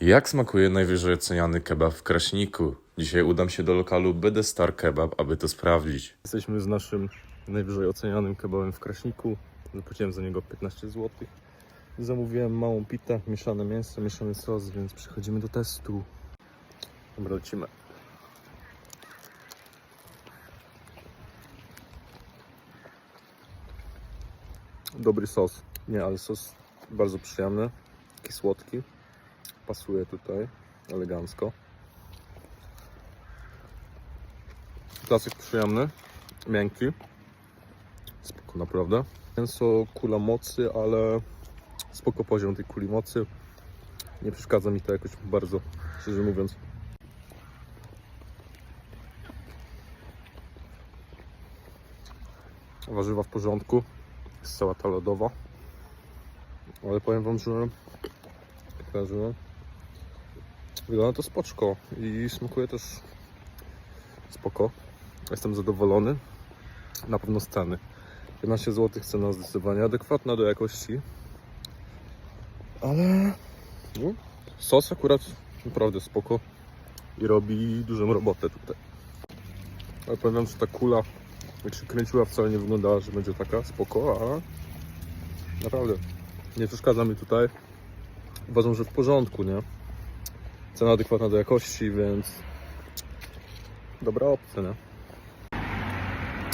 Jak smakuje najwyżej oceniany kebab w Kraśniku? Dzisiaj udam się do lokalu BD Star Kebab, aby to sprawdzić. Jesteśmy z naszym najwyżej ocenianym kebabem w Kraśniku. Zapłaciłem za niego 15 zł. Zamówiłem małą pitę, mieszane mięso, mieszany sos, więc przechodzimy do testu. Dobra, lecimy. Dobry sos. Nie, ale sos bardzo przyjemny. Taki słodki. Pasuje tutaj elegancko. Klasyk przyjemny, miękki. Spoko naprawdę. Mięso kula mocy, ale spoko poziom tej kuli mocy. Nie przeszkadza mi to jakoś bardzo, szczerze mówiąc. Warzywa w porządku. Jest sałata lodowa. Ale powiem wam, że jak kojarzyłem, wygląda to spoczko i smakuje też spoko. Jestem zadowolony. Na pewno z ceny. 15 zł cena zdecydowanie adekwatna do jakości. Ale no, sos akurat naprawdę spoko i robi dużą robotę tutaj. Ale wam, że ta kula jak się kręciła wcale nie wyglądała, że będzie taka spoko, a naprawdę nie przeszkadza mi tutaj. Uważam, że w porządku, nie? Cena adekwatna do jakości, więc dobra opcja, nie?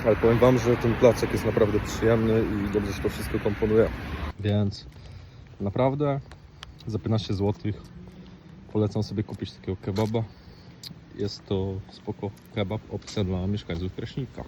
Ale powiem Wam, że ten placek jest naprawdę przyjemny i dobrze się to wszystko komponuje. Więc naprawdę za 15 zł polecam sobie kupić takiego kebaba. Jest to spoko kebab, opcja dla mieszkańców Kraśnika.